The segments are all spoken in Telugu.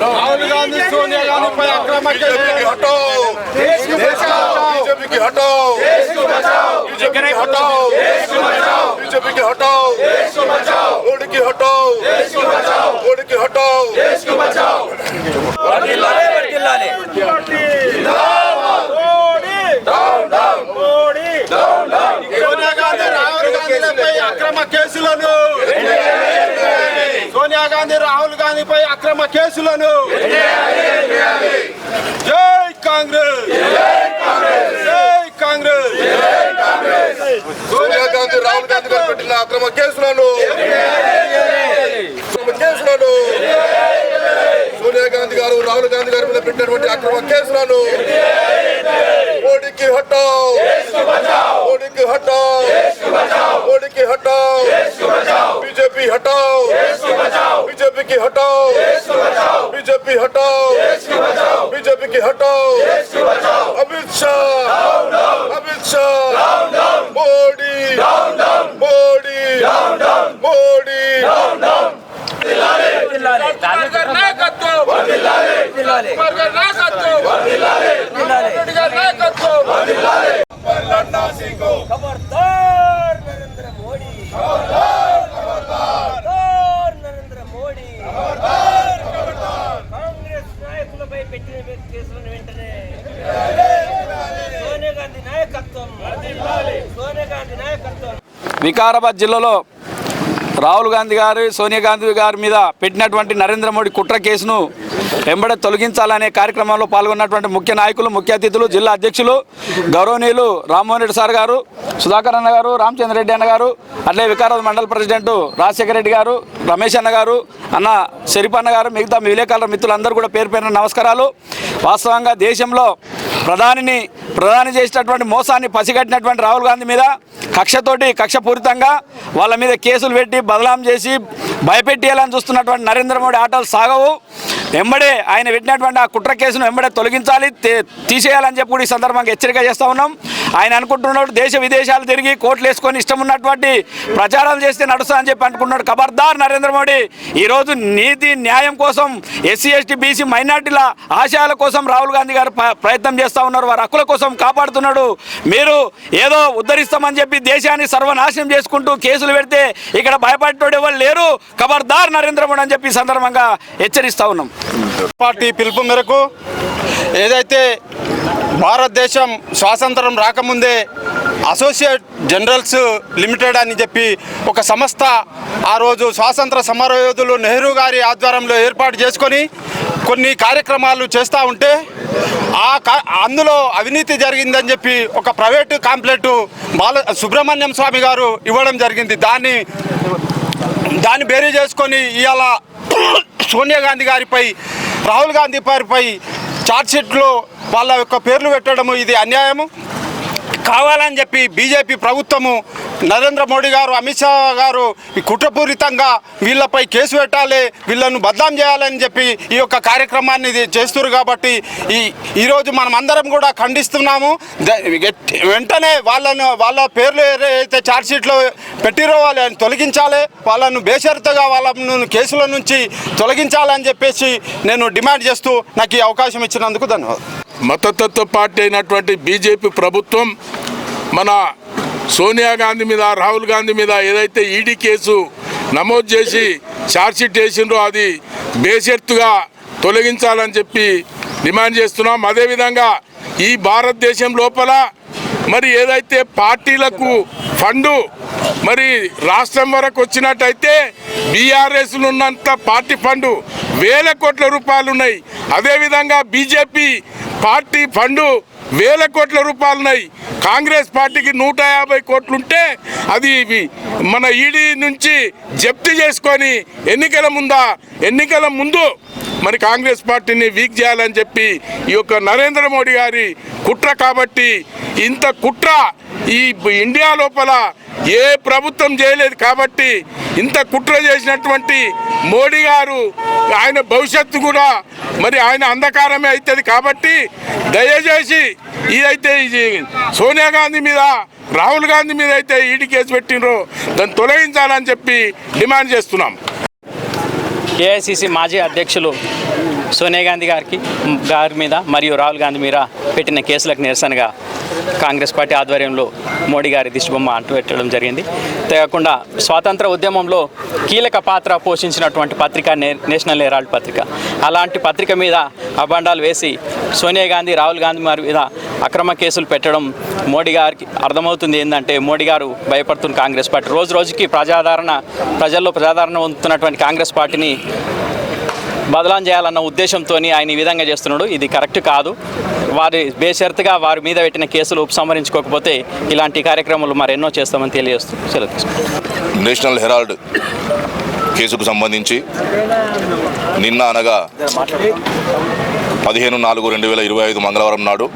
राहुल गांधी सोनिया गांधी पर आक्रमण बीजेपी हटाओ। देश को बचाओ बीजेपी की हटाओ। देश को बचाओ बीजेपी की हटाओ। देश को बचाओ बीजेपी की हटाओ। గాంధీ రాహుల్ గాంధీపై అక్రమ కేసులను. జై కాంగ్రెస్. కాంగ్రెస్! సోనియా గాంధీ రాహుల్ గాంధీ గారు పెట్టిన అక్రమ కేసులను! కేసులను! సోనియా గాంధీ గారు రాహుల్ గాంధీ గారి మీద పెట్టినటువంటి అక్రమ కేసులను! మోడీకి హఠావ్! మోడీకి హఠావ్! మోడీకి హఠావ్! బీజేపీ హఠావ్! బీజేపీకి హఠావ్! బీజేపీ హఠావ్! బీజేపీకి హఠావ్! Amit Shah! Down, down, down, Modi. Down, down, Modi. Down, down, Modi. Down, down. Dilale, dilale. Dalgar na katto. Dilale, dilale. Dalgar na katto. Dilale, dilale. Dalgar na katto. Dilale. Par lanna singo. Vikarabad జిల్లాలో రాహుల్ గాంధీ గారు సోనియా గాంధీ గారి మీద పెట్టినటువంటి నరేంద్ర మోడీ కుట్ర కేసును వెంబడే తొలగించాలనే కార్యక్రమంలో పాల్గొన్నటువంటి ముఖ్య నాయకులు ముఖ్య అతిథులు జిల్లా అధ్యక్షులు గౌరవనీయులు రామ్మోహన్ రెడ్డి సార్ గారు సుధాకర్ అన్న గారు రామచంద్ర రెడ్డి అన్న గారు అట్లే వికారాబాద్ మండల ప్రెసిడెంట్ రాజశేఖర రెడ్డి గారు రమేష్ అన్న గారు అన్న షరీఫ్ అన్న గారు మిగతా విలేకరుల మిత్రులందరూ కూడా పేరు పేరున నమస్కారాలు. వాస్తవంగా దేశంలో ప్రధానిని ప్రధాని చేసినటువంటి మోసాన్ని పసిగట్టినటువంటి రాహుల్ గాంధీ మీద కక్షతోటి కక్షపూరితంగా వాళ్ళ మీద కేసులు పెట్టి బదలాం చేసి భయపెట్టేయాలని చూస్తున్నటువంటి నరేంద్ర మోడీ ఆటలు సాగవు. వెంబడే ఆయన పెట్టినటువంటి ఆ కుట్ర కేసును వెంబడే తొలగించాలి తీసేయాలని చెప్పి కూడా ఈ సందర్భంగా హెచ్చరిక చేస్తూ ఉన్నాం. ఆయన అనుకుంటున్నాడు దేశ విదేశాలు తిరిగి కోట్లు వేసుకొని ఇష్టం ఉన్నటువంటి ప్రచారాలు చేస్తే నడుస్తా అని చెప్పి అనుకుంటున్నాడు. ఖబర్దార్ నరేంద్ర మోడీ ఈరోజు నీతి న్యాయం కోసం ఎస్సీ ఎస్టీ బీసీ మైనార్టీల ఆశయాల కోసం రాహుల్ గాంధీ గారు ప్రయత్నం చేస్తూ ఉన్నారు. వారి హక్కుల కోసం కాపాడుతున్నాడు. మీరు ఏదో ఉద్ధరిస్తామని చెప్పి దేశాన్ని సర్వనాశనం చేసుకుంటూ కేసులు పెడితే ఇక్కడ భయపడేటోడు ఎవరు లేరు. ఖబర్దార్ నరేంద్ర మోడీ అని చెప్పి సందర్భంగా హెచ్చరిస్తా ఉన్నాం. పార్టీ పిలుపు మేరకు ఏదైతే భారతదేశం స్వాతంత్రం రాకముందే అసోసియేట్ జనరల్స్ లిమిటెడ్ అని చెప్పి ఒక సంస్థ ఆ రోజు స్వాతంత్ర సమరయోధులు నెహ్రూ గారి ఆధ్వర్యంలో ఏర్పాటు చేసుకొని కొన్ని కార్యక్రమాలు చేస్తూ ఉంటే ఆ కా- అందులో అవినీతి జరిగిందని చెప్పి ఒక ప్రైవేటు కాంప్లెట్ బాల సుబ్రహ్మణ్యం స్వామి గారు ఇవ్వడం జరిగింది. దాన్ని దాన్ని బేరీ చేసుకొని ఇవాళ సోనియా గాంధీ గారిపై రాహుల్ గాంధీ గారిపై ఛార్జ్షీట్లో వాళ్ళ యొక్క పేర్లు పెట్టడము ఇది అన్యాయము. కావాలని చెప్పి బీజేపీ ప్రభుత్వము నరేంద్ర మోడీ గారు అమిత్ షా గారు ఈ కుట్రపూరితంగా వీళ్ళపై కేసు పెట్టాలి వీళ్ళను బద్నాం చేయాలని చెప్పి ఈ యొక్క కార్యక్రమాన్ని ఇది చేస్తున్నారు కాబట్టి ఈ ఈరోజు మనం అందరం కూడా ఖండిస్తున్నాము. వెంటనే వాళ్ళను వాళ్ళ పేర్లు ఏదైతే ఛార్జ్షీట్లో పెట్టిరో వాళ్ళని తొలగించాలి వాళ్ళను బేషరతుగా వాళ్ళను కేసుల నుంచి తొలగించాలని చెప్పేసి నేను డిమాండ్ చేస్తూ నాకు ఈ అవకాశం ఇచ్చినందుకు ధన్యవాదాలు. మతతత్వ పార్టీ అయినటువంటి బీజేపీ ప్రభుత్వం మన సోనియా గాంధీ మీద రాహుల్ గాంధీ మీద ఏదైతే ఈడీ కేసు నమోదు చేసి ఛార్జ్షీట్ వేసిండ్రో అది బేషెత్తుగా తొలగించాలని చెప్పి డిమాండ్ చేస్తున్నాం. అదేవిధంగా ఈ భారతదేశం లోపల మరి ఏదైతే పార్టీలకు ఫండు మరి రాష్ట్రం వరకు వచ్చినట్టయితే బీఆర్ఎస్లు ఉన్నంత పార్టీ ఫండు వేల కోట్ల రూపాయలు ఉన్నాయి. అదేవిధంగా బీజేపీ పార్టీ ఫండు వేల కోట్ల రూపాయలున్నాయి కాంగ్రెస్ పార్టీకి నూట యాభై కోట్లుంటే అది మన ఈడీ నుంచి జప్తు చేసుకొని ఎన్నికల ముందా ఎన్నికల ముందు మరి కాంగ్రెస్ పార్టీని వీక్ చేయాలని చెప్పి ఈ యొక్క నరేంద్ర మోడీ గారి కుట్ర కాబట్టి ఇంత కుట్ర ఈ ఇండియా లోపల ఏ ప్రభుత్వం చేయలేదు కాబట్టి ఇంత కుట్ర చేసినటువంటి మోడీ గారు ఆయన భవిష్యత్తు కూడా మరి ఆయన అంధకారమే అవుతుంది కాబట్టి దయచేసి ఇదైతే ఇది సోనియా గాంధీ మీద రాహుల్ గాంధీ మీద అయితే ఈడీ కేసు పెట్టినరో దాన్ని తొలగించాలని చెప్పి డిమాండ్ చేస్తున్నాం. ఏఐసిసి మాజీ అధ్యక్షులు సోనియా గాంధీ గారికి గారి మీద మరియు రాహుల్ గాంధీ మీద పెట్టిన కేసులకు నిరసనగా కాంగ్రెస్ పార్టీ ఆధ్వర్యంలో మోడీ గారి దిష్టిబొమ్మ అంటుపెట్టడం జరిగింది. అంతేకాకుండా స్వాతంత్ర ఉద్యమంలో కీలక పాత్ర పోషించినటువంటి పత్రిక నే- నేషనల్ హెరాల్డ్ పత్రిక. అలాంటి పత్రిక మీద అభండాలు వేసి సోనియా గాంధీ రాహుల్ గాంధీ వారి మీద అక్రమ కేసులు పెట్టడం మోడీ గారికి అర్థమవుతుంది ఏంటంటే మోడీ గారు భయపడుతున్న కాంగ్రెస్ పార్టీ. రోజు రోజుకి ప్రజాదరణ ప్రజల్లో ప్రజాదరణ పొందుతున్నటువంటి కాంగ్రెస్ పార్టీని బదలాం చేయాలన్న ఉద్దేశంతో ఆయన ఈ విధంగా చేస్తున్నాడు. ఇది కరెక్ట్ కాదు. వారి బేషరతుగా వారి మీద పెట్టిన కేసులు ఉపసంహరించుకోకపోతే ఇలాంటి కార్యక్రమాలు మరెన్నో చేస్తామని తెలియజేస్తూ సెలవు నేషనల్ హెరాల్డ్ కేసుకు సంబంధించి నిన్న అనగా పదిహేను నాలుగు రెండు వేల ఇరవై ఐదు మంగళవారం నాడు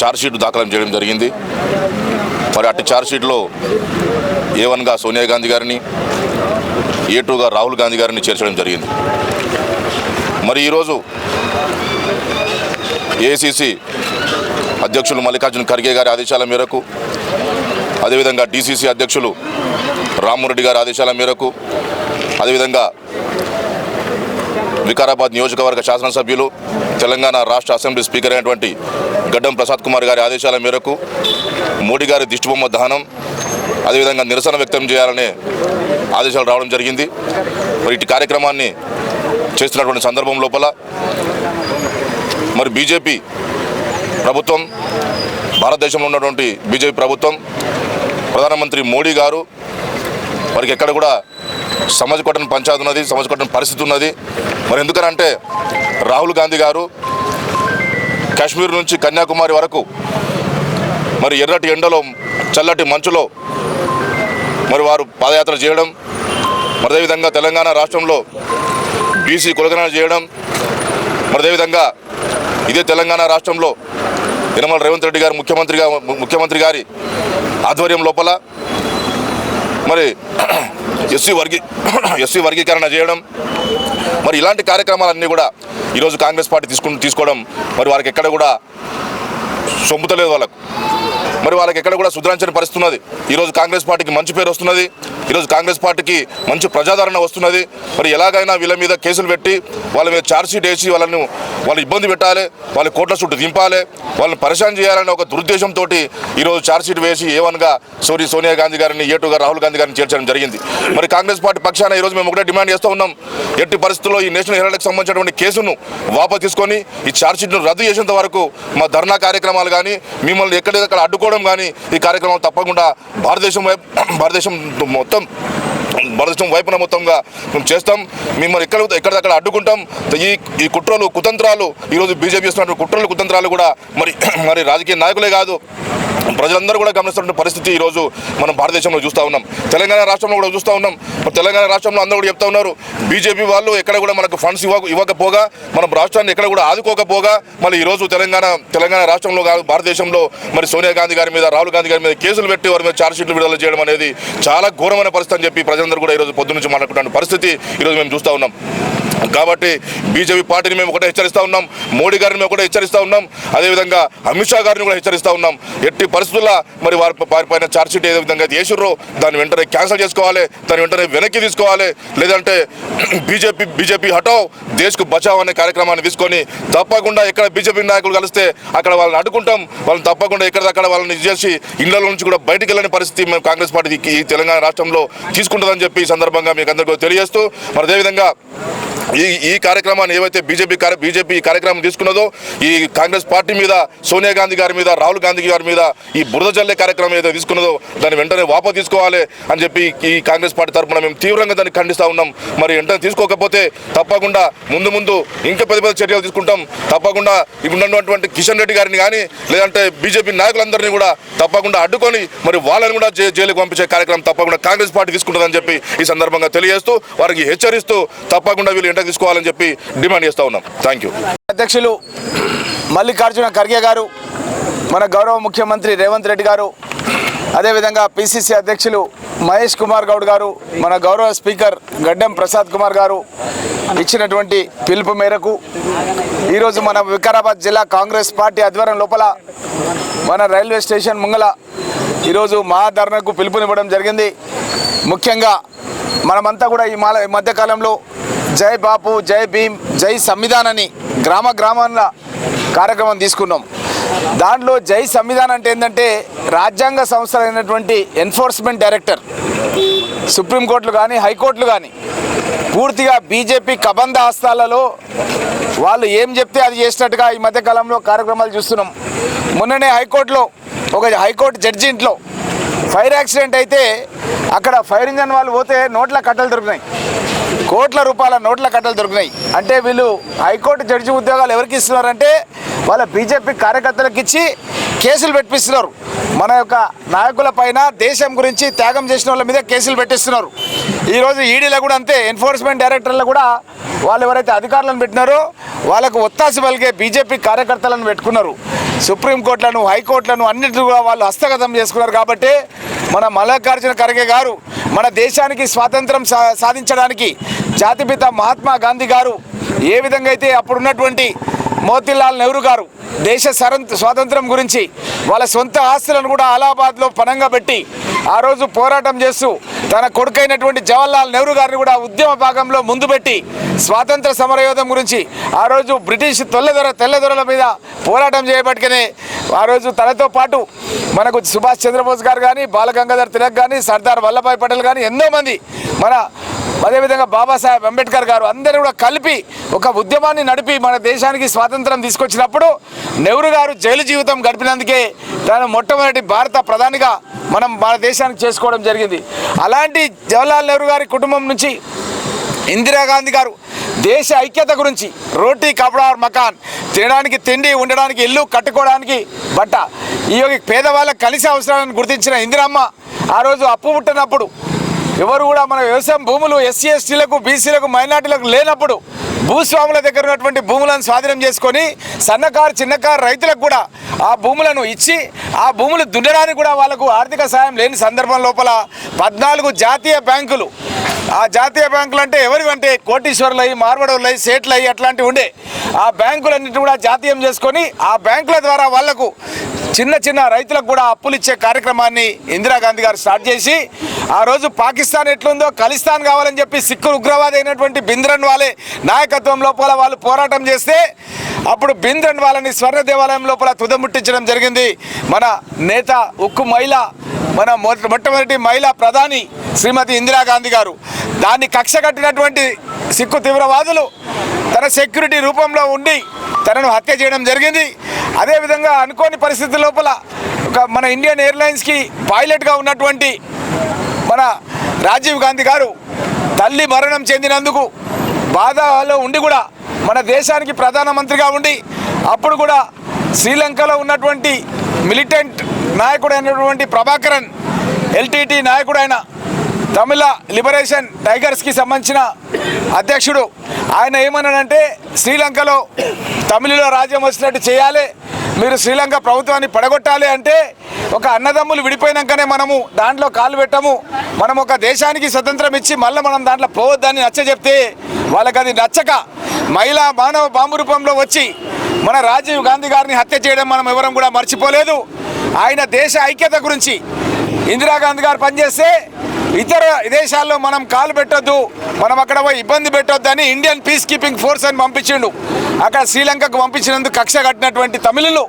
ఛార్జ్షీట్ దాఖలు చేయడం జరిగింది. మరి అట్టి ఛార్జ్షీట్లో ఏ వన్గా సోనియా గాంధీ గారిని ఏ టూగా రాహుల్ గాంధీ గారిని చేర్చడం జరిగింది. మరి ఈరోజు ఏసీసీ అధ్యక్షులు మల్లికార్జున ఖర్గే గారి ఆదేశాల మేరకు అదేవిధంగా డీసీసీ అధ్యక్షులు రామ్మరెడ్డి గారి ఆదేశాల మేరకు అదేవిధంగా వికారాబాద్ నియోజకవర్గ శాసనసభ్యులు తెలంగాణ రాష్ట్ర అసెంబ్లీ స్పీకర్ అయినటువంటి గడ్డం ప్రసాద్ కుమార్ గారి ఆదేశాల మేరకు మోడీ గారి దిష్టిబొమ్మ దహనం అదేవిధంగా నిరసన వ్యక్తం చేయాలనే ఆదేశాలు రావడం జరిగింది. మరి ఇటు కార్యక్రమాన్ని చేస్తున్నటువంటి సందర్భం లోపల మరి బీజేపీ ప్రభుత్వం భారతదేశంలో ఉన్నటువంటి బీజేపీ ప్రభుత్వం ప్రధానమంత్రి మోడీ గారు వారికి ఎక్కడ కూడా సమాజ కొట్టని పంచాయతీ ఉన్నది సమాజ కొట్టని పరిస్థితి ఉన్నది. మరి ఎందుకనంటే రాహుల్ గాంధీ గారు కాశ్మీర్ నుంచి కన్యాకుమారి వరకు మరి ఎర్రటి ఎండలో చల్లటి మంచులో మరి వారు పాదయాత్ర చేయడం మరి అదేవిధంగా తెలంగాణ రాష్ట్రంలో బీసీ కులగణన చేయడం మరి అదేవిధంగా ఇదే తెలంగాణ రాష్ట్రంలో నిర్మల రేవంత్ రెడ్డి గారు ముఖ్యమంత్రిగా ముఖ్యమంత్రి గారి ఆధ్వర్యం లోపల మరి ఎస్సీ వర్గీ ఎస్సీ వర్గీకరణ చేయడం మరి ఇలాంటి కార్యక్రమాలన్నీ కూడా ఈరోజు కాంగ్రెస్ పార్టీ తీసుకు తీసుకోవడం మరి వారికి ఎక్కడ కూడా సొమ్ముతలేదు వాళ్ళకు. మరి వాళ్ళకి ఎక్కడ కూడా సుధరించని పరిస్థితి ఉన్నది ఈరోజు కాంగ్రెస్ పార్టీకి మంచి పేరు వస్తున్నది. ఈరోజు కాంగ్రెస్ పార్టీకి మంచి ప్రజాదరణ వస్తున్నది. మరి ఎలాగైనా వీళ్ళ మీద కేసులు పెట్టి వాళ్ళ మీద ఛార్జ్షీట్ వేసి వాళ్ళను వాళ్ళు ఇబ్బంది పెట్టాలి వాళ్ళ కోట్ల చుట్టూ దింపాలి వాళ్ళని పరిశాన్ చేయాలనే ఒక దురుద్దేశంతో ఈరోజు ఛార్జ్షీట్ వేసి ఏవన్గా వన్గా సోరి సోనియా గాంధీ గారిని ఏటుగా రాహుల్ గాంధీ గారిని చేర్చడం జరిగింది. మరి కాంగ్రెస్ పార్టీ పక్షాన ఈరోజు మేము ఒకటే డిమాండ్ చేస్తూ ఉన్నాం. ఎట్టి పరిస్థితుల్లో ఈ నేషనల్ హెరాల్డ్కి సంబంధించినటువంటి కేసును వాపసు తీసుకొని ఈ ఛార్జ్షీట్ను రద్దు చేసేంత వరకు మా ధర్నా కార్యక్రమాలు కానీ మిమ్మల్ని ఎక్కడెక్కడ అడ్డుకోవడం కానీ ఈ కార్యక్రమం తప్పకుండా భారతదేశం వైపు భారతదేశం మొత్తం భారతదేశం వైపున మొత్తంగా మేము చేస్తాం. మిమ్మల్ని ఎక్కడ ఎక్కడిదక్కడ అడ్డుకుంటాం. ఈ ఈ కుట్రలు కుతంత్రాలు ఈరోజు బీజేపీ చేస్తున్నటువంటి కుట్రలు కుతంత్రాలు కూడా మరి మరి రాజకీయ నాయకులే కాదు. ప్రజలందరూ కూడా గమనిస్తున్న పరిస్థితి ఈరోజు మనం భారతదేశంలో చూస్తూ ఉన్నాం. తెలంగాణ రాష్ట్రంలో కూడా చూస్తూ ఉన్నాం. మరి తెలంగాణ రాష్ట్రంలో అందరూ కూడా చెప్తా ఉన్నారు బీజేపీ వాళ్ళు ఎక్కడ కూడా మనకు ఫండ్స్ ఇవ్వ ఇవ్వకపోగా మన రాష్ట్రాన్ని ఎక్కడ కూడా ఆదుకోకపోగా మళ్ళీ ఈరోజు తెలంగాణ తెలంగాణ రాష్ట్రంలో కాదు భారతదేశంలో మరి సోనియా గాంధీ గారి మీద రాహుల్ గాంధీ గారి మీద కేసులు పెట్టి వారి మీద ఛార్జ్షీట్లు విడుదల చేయడం అనేది చాలా ఘోరమైన పరిస్థితి అని చెప్పి ప్రజలందరూ కూడా ఈరోజు పొద్దు నుంచి మాట్లాడుతున్న పరిస్థితి ఈరోజు మేము చూస్తూ ఉన్నాం. కాబట్టి బీజేపీ పార్టీని మేము ఒకటే హెచ్చరిస్తూ ఉన్నాం. మోడీ గారిని మేము ఒకటే హెచ్చరిస్తూ ఉన్నాం. అదేవిధంగా అమిత్ షా గారిని కూడా హెచ్చరిస్తూ ఉన్నాం. ఎట్టి పరిస్థితుల్లో మరి వారి వారిపైన ఛార్జ్షీట్ ఏ విధంగా చేసిర్రో దాన్ని వెంటనే క్యాన్సిల్ చేసుకోవాలి. దాన్ని వెంటనే వెనక్కి తీసుకోవాలి. లేదంటే బీజేపీ బీజేపీ హటావ్ దేశ్కు బచావ్ అనే కార్యక్రమాన్ని తీసుకొని తప్పకుండా ఎక్కడ బీజేపీ నాయకులు కలిస్తే అక్కడ వాళ్ళని అడ్డుకుంటాం. వాళ్ళని తప్పకుండా ఎక్కడిదక్కడ వాళ్ళని చేసి ఇళ్ళ నుంచి కూడా బయటికి వెళ్ళని పరిస్థితి మేము కాంగ్రెస్ పార్టీ ఈ తెలంగాణ రాష్ట్రంలో తీసుకుంటుందని చెప్పి ఈ సందర్భంగా మీకు అందరికీ తెలియజేస్తూ మరి అదేవిధంగా ఈ ఈ కార్యక్రమాన్ని ఏవైతే బీజేపీ బీజేపీ ఈ కార్యక్రమం తీసుకున్నదో ఈ కాంగ్రెస్ పార్టీ మీద సోనియా గాంధీ గారి మీద రాహుల్ గాంధీ గారి మీద ఈ బురద జల్లే కార్యక్రమం ఏదైతే తీసుకున్నదో దాన్ని వెంటనే వాపసు తీసుకోవాలి అని చెప్పి ఈ కాంగ్రెస్ పార్టీ తరఫున మేము తీవ్రంగా దాన్ని ఖండిస్తూ ఉన్నాం. మరి వెంటనే తీసుకోకపోతే తప్పకుండా ముందు ముందు ఇంకా పెద్ద పెద్ద చర్యలు తీసుకుంటాం. తప్పకుండా ఉన్నటువంటి కిషన్ రెడ్డి గారిని కానీ లేదంటే బీజేపీ నాయకులందరినీ కూడా తప్పకుండా అడ్డుకొని మరి వాళ్ళని కూడా జైలుకు పంపించే కార్యక్రమం తప్పకుండా కాంగ్రెస్ పార్టీ తీసుకుంటుందని చెప్పి ఈ సందర్భంగా తెలియజేస్తూ వారికి హెచ్చరిస్తూ తప్పకుండా వీళ్ళు ఎంట తీసుకోవాలని చెప్పి డిమాండ్ చేస్తూ ఉన్నాం. థ్యాంక్ యూ అధ్యక్షులు మల్లికార్జున ఖర్గే గారు మన గౌరవ ముఖ్యమంత్రి రేవంత్ రెడ్డి గారు అదేవిధంగా పిసిసి అధ్యక్షులు మహేష్ కుమార్ గౌడ్ గారు మన గౌరవ స్పీకర్ గడ్డం ప్రసాద్ కుమార్ గారు ఇచ్చినటువంటి పిలుపు మేరకు ఈరోజు మన వికారాబాద్ జిల్లా కాంగ్రెస్ పార్టీ ఆధ్వర్యం లోపల మన రైల్వే స్టేషన్ ముంగల ఈరోజు మహాధరణకు పిలుపునివ్వడం జరిగింది. ముఖ్యంగా మనమంతా కూడా ఈ మాల ఈ మధ్యకాలంలో జై బాపు జై భీమ్ జై సంవిధాన్ అని గ్రామ గ్రామాల కార్యక్రమం తీసుకున్నాం. దాంట్లో జై సంవిధాన్ అంటే ఏంటంటే రాజ్యాంగ సంస్థలు అయినటువంటి ఎన్ఫోర్స్మెంట్ డైరెక్టర్ సుప్రీంకోర్టులు కానీ హైకోర్టులు కానీ పూర్తిగా బీజేపీ కబంధ హస్తాలలో వాళ్ళు ఏం చెప్తే అది చేసినట్టుగా ఈ మధ్యకాలంలో కార్యక్రమాలు చూస్తున్నాం. మొన్ననే హైకోర్టులో ఒక హైకోర్టు జడ్జి ఇంట్లో ఫైర్ యాక్సిడెంట్ అయితే అక్కడ ఫైర్ ఇంజన్ వాళ్ళు పోతే నోట్ల కట్టలు దొరికినాయి. కోట్ల రూపాయల నోట్ల కట్టలు దొరికినాయి. అంటే వీళ్ళు హైకోర్టు జడ్జి ఉద్యోగాలు ఎవరికి ఇస్తున్నారంటే వాళ్ళ బీజేపీ కార్యకర్తలకు ఇచ్చి కేసులు పెట్టిస్తున్నారు. మన యొక్క నాయకుల పైన దేశం గురించి త్యాగం చేసిన వాళ్ళ మీద కేసులు పెట్టిస్తున్నారు. ఈరోజు ఈడీలో కూడా అంతే ఎన్ఫోర్స్మెంట్ డైరెక్టర్లు కూడా వాళ్ళు ఎవరైతే అధికారులను పెట్టినారో వాళ్ళకు ఒత్తాసి పలిగే బీజేపీ కార్యకర్తలను పెట్టుకున్నారు. సుప్రీంకోర్టులను హైకోర్టులను అన్నింటిని కూడా వాళ్ళు హస్తగతం చేసుకున్నారు కాబట్టి మన మల్లికార్జున ఖర్గే గారు మన దేశానికి స్వాతంత్రం సా సాధించడానికి జాతిపిత మహాత్మా గాంధీ గారు ఏ విధంగా అయితే అప్పుడున్నటువంటి మోతీలాల్ నెహ్రూ గారు దేశ స్వాతంత్రం గురించి వాళ్ళ సొంత ఆస్తులను కూడా అలహాబాద్లో పనంగా పెట్టి ఆ రోజు పోరాటం చేస్తూ తన కొడుకైనటువంటి జవహర్లాల్ నెహ్రూ గారిని కూడా ఉద్యమ భాగంలో ముందు పెట్టి స్వాతంత్ర సమరయోధం గురించి ఆ రోజు బ్రిటిష్ తెల్లదొర తెల్లదొరల మీద పోరాటం చేయబట్టుకనే ఆ రోజు తనతో పాటు మనకు సుభాష్ చంద్రబోస్ గారు కానీ బాలగంగాధర్ తిలక్ కానీ సర్దార్ వల్లభాయ్ పటేల్ కానీ ఎంతోమంది మన అదేవిధంగా బాబాసాహెబ్ అంబేద్కర్ గారు అందరూ కూడా కలిపి ఒక ఉద్యమాన్ని నడిపి మన దేశానికి స్వాతంత్రం తీసుకొచ్చినప్పుడు నెహ్రూ గారు జైలు జీవితం గడిపినందుకే తాను మొట్టమొదటి భారత ప్రధానిగా మనం మన దేశానికి చేసుకోవడం జరిగింది. అలాంటి జవహర్లాల్ నెహ్రూ గారి కుటుంబం నుంచి ఇందిరాగాంధీ గారు దేశ ఐక్యత గురించి రోటీ కపడార్ మకాన్ తినడానికి తిండి ఉండడానికి ఇల్లు కట్టుకోవడానికి బట్ట. ఈ యొక్క పేదవాళ్ళకి కలిసి అవసరాలను గుర్తించిన ఇందిరమ్మ ఆ రోజు అప్పు పుట్టినప్పుడు ఎవరు కూడా మన వ్యవసాయం భూములు ఎస్సీ ఎస్టీలకు బీసీలకు మైనార్టీలకు లేనప్పుడు భూస్వాముల దగ్గర ఉన్నటువంటి భూములను స్వాధీనం చేసుకొని సన్నకారు చిన్నకారు రైతులకు కూడా ఆ భూములను ఇచ్చి ఆ భూములు దున్నడానికి కూడా వాళ్ళకు ఆర్థిక సాయం లేని సందర్భం లోపల పద్నాలుగు జాతీయ బ్యాంకులు ఆ జాతీయ బ్యాంకులు అంటే ఎవరివంటే కోటీశ్వర్లయ్యి మార్వడోళ్ళయి సేట్లయ్యి సేట్లు అయ్యి అట్లాంటివి ఉండే. ఆ బ్యాంకులన్నింటినీ కూడా జాతీయం చేసుకొని ఆ బ్యాంకుల ద్వారా వాళ్ళకు చిన్న చిన్న రైతులకు కూడా అప్పులు ఇచ్చే కార్యక్రమాన్ని ఇందిరాగాంధీ గారు స్టార్ట్ చేసి ఆ రోజు పాకిస్తాన్ ఎట్లుందో ఖలిస్తాన్ కావాలని చెప్పి సిక్కు ఉగ్రవాది అయినటువంటి బింద్రన్ వాలే నాయక నాయకత్వం లోపల వాళ్ళు పోరాటం చేస్తే అప్పుడు బిందన్ వాళ్ళని స్వర్ణ దేవాలయం లోపల తుదముట్టించడం జరిగింది. మన నేత ఉక్కు మహిళ మన మొట్టమొదటి మహిళా ప్రధాని శ్రీమతి ఇందిరాగాంధీ గారు. దాన్ని కక్ష కట్టినటువంటి సిక్కు తీవ్రవాదులు తన సెక్యూరిటీ రూపంలో ఉండి తనను హత్య చేయడం జరిగింది. అదేవిధంగా అనుకోని పరిస్థితి లోపల ఒక మన ఇండియన్ ఎయిర్లైన్స్కి పైలట్గా ఉన్నటువంటి మన రాజీవ్ గాంధీ గారు తల్లి మరణం చెందినందుకు బాధలో ఉండి కూడా మన దేశానికి ప్రధానమంత్రిగా ఉండి అప్పుడు కూడా శ్రీలంకలో ఉన్నటువంటి మిలిటెంట్ నాయకుడైనటువంటి ప్రభాకరన్ ఎల్టీటీ నాయకుడైన తమిళ లిబరేషన్ టైగర్స్కి సంబంధించిన అధ్యక్షుడు. ఆయన ఏమన్నాడంటే శ్రీలంకలో తమిళలో రాజ్యం వచ్చినట్టు చేయాలి మీరు శ్రీలంక ప్రభుత్వాన్ని పడగొట్టాలి అంటే ఒక అన్నదమ్ములు విడిపోయినాకనే మనము దాంట్లో కాలు పెట్టము మనం ఒక దేశానికి స్వతంత్రం ఇచ్చి మళ్ళీ మనం దాంట్లో పోవద్దని నచ్చ చెప్తే వాళ్ళకి అది నచ్చక మహిళా మానవ బాంబు రూపంలో వచ్చి మన రాజీవ్ గాంధీ గారిని హత్య చేయడం మనం ఎవరం కూడా మర్చిపోలేదు. ఆయన దేశ ఐక్యత గురించి ఇందిరాగాంధీ గారు పనిచేస్తే ఇతర దేశాల్లో మనం కాలు పెట్టొద్దు మనం అక్కడ పోయి ఇబ్బంది పెట్టొద్దు అని ఇండియన్ పీస్ కీపింగ్ ఫోర్స్ అని పంపించిండు. అక్కడ శ్రీలంకకు పంపించినందుకు కక్ష కట్టినటువంటి తమిళులు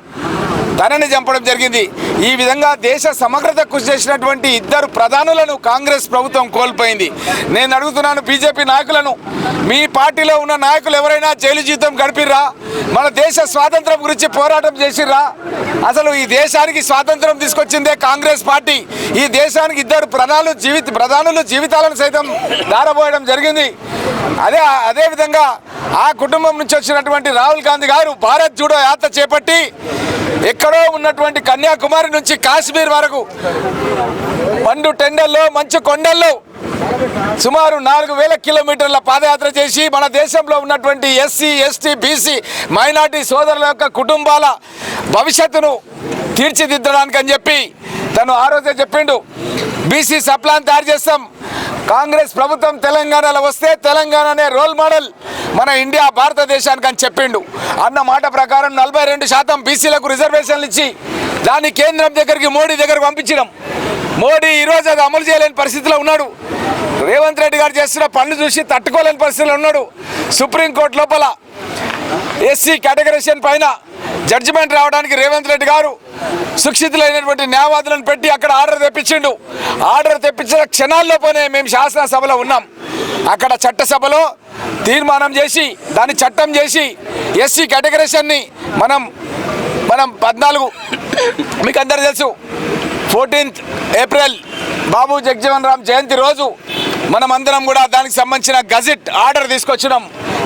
తనని చంపడం జరిగింది. ఈ విధంగా దేశ సమగ్రత కృషి చేసినటువంటి ఇద్దరు ప్రధానులను కాంగ్రెస్ ప్రభుత్వం కోల్పోయింది. నేను అడుగుతున్నాను బీజేపీ నాయకులను మీ పార్టీలో ఉన్న నాయకులు ఎవరైనా జైలు జీవితం గడిపిర్రా? మన దేశ స్వాతంత్రం గురించి పోరాటం చేసిర్రా? అసలు ఈ దేశానికి స్వాతంత్రం తీసుకొచ్చిందే కాంగ్రెస్ పార్టీ. ఈ దేశానికి ఇద్దరు ప్రధానులు జీవిత ప్రధానులు జీవితాలను సైతం దారబోయడం జరిగింది. అదే అదే విధంగా ఆ కుటుంబం నుంచి వచ్చినటువంటి రాహుల్ గాంధీ గారు భారత్ జూడో యాత్ర చేపట్టి ఎక్కడో ఉన్నటువంటి కన్యాకుమారి నుంచి కాశ్మీర్ వరకు పండు టెండల్లో మంచు కొండల్లో సుమారు నాలుగు వేల కిలోమీటర్ల పాదయాత్ర చేసి మన దేశంలో ఉన్నటువంటి ఎస్సీ ఎస్టీ బీసీ మైనార్టీ సోదరుల యొక్క కుటుంబాల భవిష్యత్తును తీర్చిదిద్దడానికి అని చెప్పి తను ఆ రోజే చెప్పిండు బీసీ సప్లాన్ తయారు చేస్తాం కాంగ్రెస్ ప్రభుత్వం తెలంగాణలో వస్తే తెలంగాణనే రోల్ మోడల్ మన ఇండియా భారతదేశానికి అని చెప్పిండు. అన్న మాట ప్రకారం నలభై రెండు శాతం బీసీలకు రిజర్వేషన్లు ఇచ్చి దాన్ని కేంద్రం దగ్గరికి మోడీ దగ్గరకు పంపించినాం. మోడీ ఈరోజు అది అమలు చేయలేని పరిస్థితిలో ఉన్నాడు. రేవంత్ రెడ్డి గారు చేస్తున్న పనులు చూసి తట్టుకోలేని పరిస్థితిలో ఉన్నాడు. సుప్రీంకోర్టు లోపల ఎస్సీ కేటగరైజేషన్ పైన జడ్జిమెంట్ రావడానికి రేవంత్ రెడ్డి గారు సుక్షితులైనటువంటి న్యాయవాదులను పెట్టి అక్కడ ఆర్డర్ తెప్పించిండు. ఆర్డర్ తెప్పించిన క్షణాల్లోనే మేము శాసనసభలో ఉన్నాం. అక్కడ చట్టసభలో తీర్మానం చేసి దాన్ని చట్టం చేసి ఎస్సీ కేటగరైజేషన్ని మనం మనం పద్నాలుగు మీకు అందరు తెలుసు ఫోర్టీన్త్ ఏప్రిల్ బాబు జగజీవన్ రామ్ జయంతి రోజు మనం అందరం కూడా దానికి సంబంధించిన గజెట్ ఆర్డర్ తీసుకొచ్చినాం.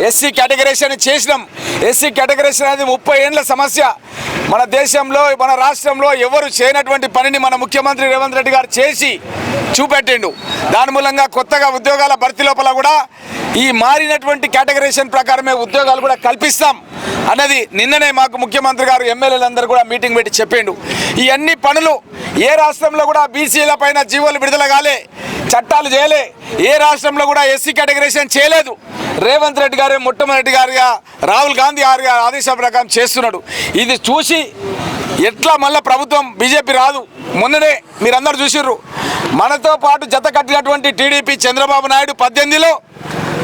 ఎస్సీ కేటగరైజేషన్ చేసినాం. ఎస్సీ కేటగరైజేషన్ అనేది ముప్పై ఏండ్ల సమస్య. మన దేశంలో మన రాష్ట్రంలో ఎవరు చేయనటువంటి పనిని మన ముఖ్యమంత్రి రేవంత్ రెడ్డి గారు చేసి చూపెట్టిండు. దాని మూలంగా కొత్తగా ఉద్యోగాల భర్తీ లోపల కూడా ఈ మారినటువంటి కేటగరైజేషన్ ప్రకారమే ఉద్యోగాలు కూడా కల్పిస్తాం అన్నది నిన్ననే మాకు ముఖ్యమంత్రి గారు ఎమ్మెల్యేలందరూ కూడా మీటింగ్ పెట్టి చెప్పిండు. ఈ అన్ని పనులు ఏ రాష్ట్రంలో కూడా బీసీల పైన జీవోలు విడుదల కాలే చట్టాలు చేయలే ఏ రాష్ట్రంలో కూడా ఎస్సీ కేటగరైజేషన్ చేయలేదు. రేవంత్ రెడ్డి గారు మొట్టమొదటి గారిగా రాహుల్ గాంధీ గారి ఆదేశాల ప్రకారం చేస్తున్నాడు. ఇది చూసి ఎట్లా మళ్ళీ ప్రభుత్వం బీజేపీ రాదు? మొన్ననే మీరందరూ చూసిర్రు. మనతో పాటు జత కట్టినటువంటి టీడీపీ చంద్రబాబు నాయుడు పద్దెనిమిదిలో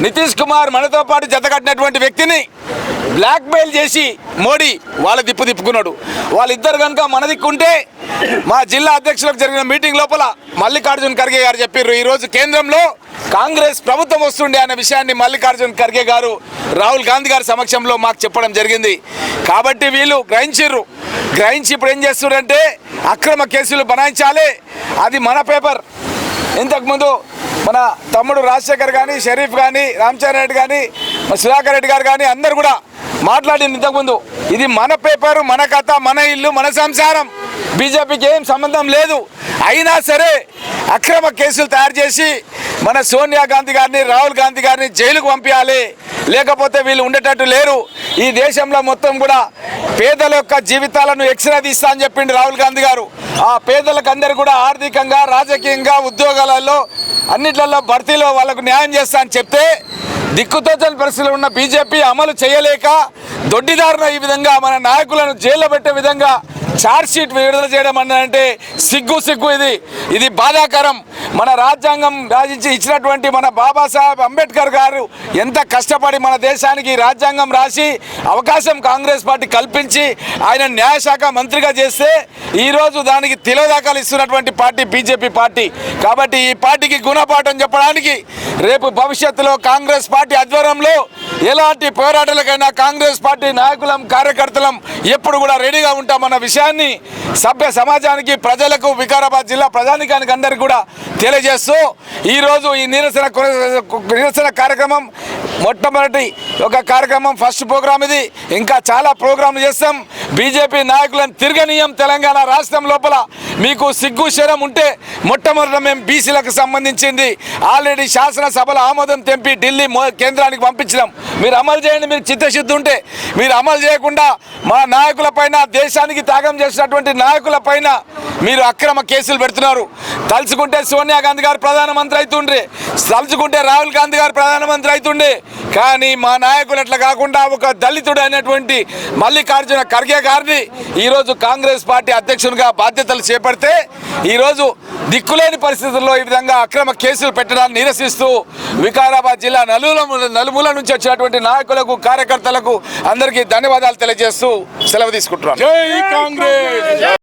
నితీష్ కుమార్ మనతో పాటు జతకట్టినటువంటి వ్యక్తిని బ్లాక్మెయిల్ చేసి మోడీ వాళ్ళ దిప్పు తిప్పుకున్నాడు. వాళ్ళిద్దరు కనుక మన దిక్కుంటే మా జిల్లా అధ్యక్షులకు జరిగిన మీటింగ్ లోపల మల్లికార్జున్ ఖర్గే గారు చెప్పారు ఈరోజు కేంద్రంలో కాంగ్రెస్ ప్రభుత్వం వస్తుండే అనే విషయాన్ని మల్లికార్జున్ ఖర్గే గారు రాహుల్ గాంధీ గారి సమక్షంలో మాకు చెప్పడం జరిగింది. కాబట్టి వీళ్ళు గ్రహించిర్రు. గ్రహించి ఇప్పుడు ఏం చేస్తున్నారంటే అక్రమ కేసులు బనాయించాలి. అది మన పేపర్. ఇంతకుముందు మన తమ్ముడు రాజశేఖర్ కానీ షరీఫ్ కానీ రామచంద్ర రెడ్డి కానీ మన సుధాకర్ రెడ్డి గారు కానీ అందరు కూడా మాట్లాడింది ఇంతకుముందు. ఇది మన పేపరు మన కథ మన ఇల్లు మన సంసారం. బీజేపీకి ఏం సంబంధం లేదు. అయినా సరే అక్రమ కేసులు తయారు చేసి మన సోనియా గాంధీ గారిని రాహుల్ గాంధీ గారిని జైలుకు పంపించాలి. లేకపోతే వీళ్ళు ఉండేటట్టు లేరు. ఈ దేశంలో మొత్తం కూడా పేదల యొక్క జీవితాలను ఎక్స్రే తీస్తా అని చెప్పిండు రాహుల్ గాంధీ గారు. ఆ పేదలకు అందరు కూడా ఆర్థికంగా రాజకీయంగా ఉద్యోగాలలో అన్నిట్లలో భర్తీలో వాళ్ళకు న్యాయం చేస్తా అని చెప్తే దిక్కుతోచని పరిస్థితిలో ఉన్న బీజేపీ అమలు చేయలేక దొడ్డిదారున ఈ విధంగా మన నాయకులను జైల్లో పెట్టే విధంగా ఛార్జ్షీట్ విడుదల చేయడం అంటే సిగ్గు సిగ్గు ఇది. ఇది బాధాకరం. మన రాజ్యాంగం రాజించి ఇచ్చినటువంటి మన బాబాసాహెబ్ అంబేద్కర్ గారు ఎంత కష్టపడి మన దేశానికి రాజ్యాంగం రాసి అవకాశం కాంగ్రెస్ పార్టీ కల్పించి ఆయన న్యాయశాఖ మంత్రిగా చేస్తే ఈరోజు దానికి తిలోదాకాలు ఇస్తున్నటువంటి పార్టీ బీజేపీ పార్టీ. కాబట్టి ఈ పార్టీకి గుణపాఠం చెప్పడానికి రేపు భవిష్యత్తులో కాంగ్రెస్ పార్టీ ఆధ్వర్యంలో ఎలాంటి పోరాటాలకైనా కాంగ్రెస్ పార్టీ నాయకులం కార్యకర్తలం ఎప్పుడు కూడా రెడీగా ఉంటామన్న విషయాన్ని సభ్య సమాజానికి ప్రజలకు వికారాబాద్ జిల్లా ప్రజానికానికి అందరికీ కూడా తెలియజేస్తూ ఈరోజు ఈ నిరసన నిరసన కార్యక్రమం మొట్టమొదటి ఒక కార్యక్రమం ఫస్ట్ ప్రోగ్రామ్ ఇది. ఇంకా చాలా ప్రోగ్రాంలు చేస్తాం. బీజేపీ నాయకులను తిరగనీయం తెలంగాణ రాష్ట్రం లోపల మీకు సిగ్గు శరం ఉంటే మొట్టమొదట మేము బీసీలకు సంబంధించింది. ఆల్రెడీ శాసనసభలో ఆమోదం తెంపి ఢిల్లీ కేంద్రానికి పంపించినాం. మీరు అమలు చేయండి మీరు చిత్తశుద్ధి ఉంటే. మీరు అమలు చేయకుండా మా నాయకుల పైన దేశానికి త్యాగం చేసినటువంటి నాయకుల పైన మీరు అక్రమ కేసులు పెడుతున్నారు. తలుచుకుంటే సోనియా గాంధీ గారు ప్రధానమంత్రి అవుతుండ్రి తలుచుకుంటే రాహుల్ గాంధీ గారు ప్రధానమంత్రి అవుతుండే కానీ మా నాయకులు అట్లా కాకుండా ఒక దళితుడు అయినటువంటి మల్లికార్జున ఖర్గే గారిని ఈరోజు కాంగ్రెస్ పార్టీ అధ్యక్షునిగా బాధ్యతలు చేపడితే ఈరోజు దిక్కులేని పరిస్థితుల్లో ఈ విధంగా అక్రమ కేసులు పెట్టడాన్ని నిరసిస్తూ వికారాబాద్ జిల్లా నలుమూల నలుమూల నుంచి వచ్చినటువంటి నాయకులకు కార్యకర్తలకు అందరికీ ధన్యవాదాలు తెలియజేస్తూ సెలవు తీసుకుంటున్నాను. జై కాంగ్రెస్